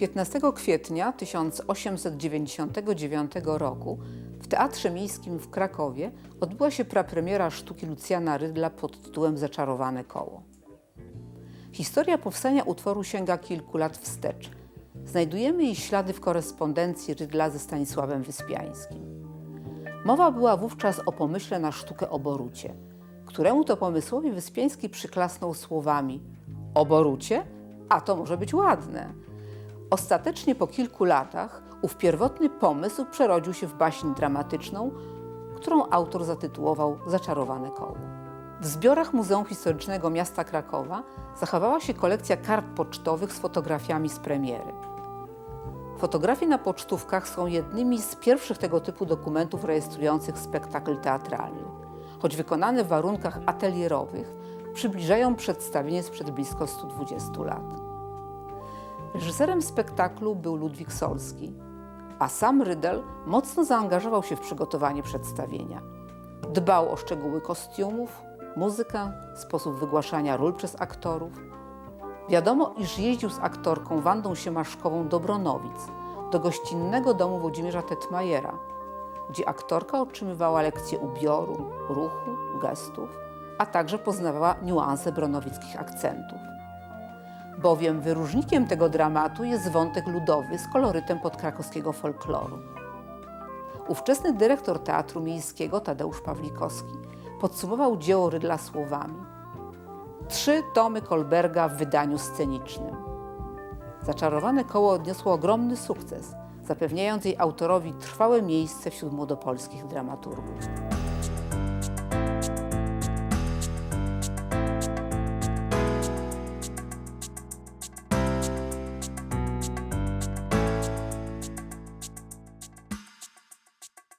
15 kwietnia 1899 roku w Teatrze Miejskim w Krakowie odbyła się prapremiera sztuki Lucjana Rydla pod tytułem Zaczarowane koło. Historia powstania utworu sięga kilku lat wstecz. Znajdujemy jej ślady w korespondencji Rydla ze Stanisławem Wyspiańskim. Mowa była wówczas o pomyśle na sztukę o Borucie, któremu to pomysłowi Wyspiański przyklasnął słowami o Borucie? A to może być ładne. Ostatecznie po kilku latach ów pierwotny pomysł przerodził się w baśń dramatyczną, którą autor zatytułował Zaczarowane koło. W zbiorach Muzeum Historycznego Miasta Krakowa zachowała się kolekcja kart pocztowych z fotografiami z premiery. Fotografie na pocztówkach są jednymi z pierwszych tego typu dokumentów rejestrujących spektakl teatralny. Choć wykonane w warunkach atelierowych, przybliżają przedstawienie sprzed blisko 120 lat. Reżyserem spektaklu był Ludwik Solski, a sam Rydel mocno zaangażował się w przygotowanie przedstawienia. Dbał o szczegóły kostiumów, muzykę, sposób wygłaszania ról przez aktorów. Wiadomo, iż jeździł z aktorką Wandą Siemaszkową do Bronowic, do gościnnego domu Włodzimierza Tetmajera, gdzie aktorka otrzymywała lekcje ubioru, ruchu, gestów, a także poznawała niuanse bronowickich akcentów. Bowiem wyróżnikiem tego dramatu jest wątek ludowy z kolorytem podkrakowskiego folkloru. Ówczesny dyrektor Teatru Miejskiego Tadeusz Pawlikowski podsumował dzieło Rydla słowami Trzy tomy Kolberga w wydaniu scenicznym. Zaczarowane koło odniosło ogromny sukces, zapewniając jej autorowi trwałe miejsce wśród młodopolskich dramaturgów.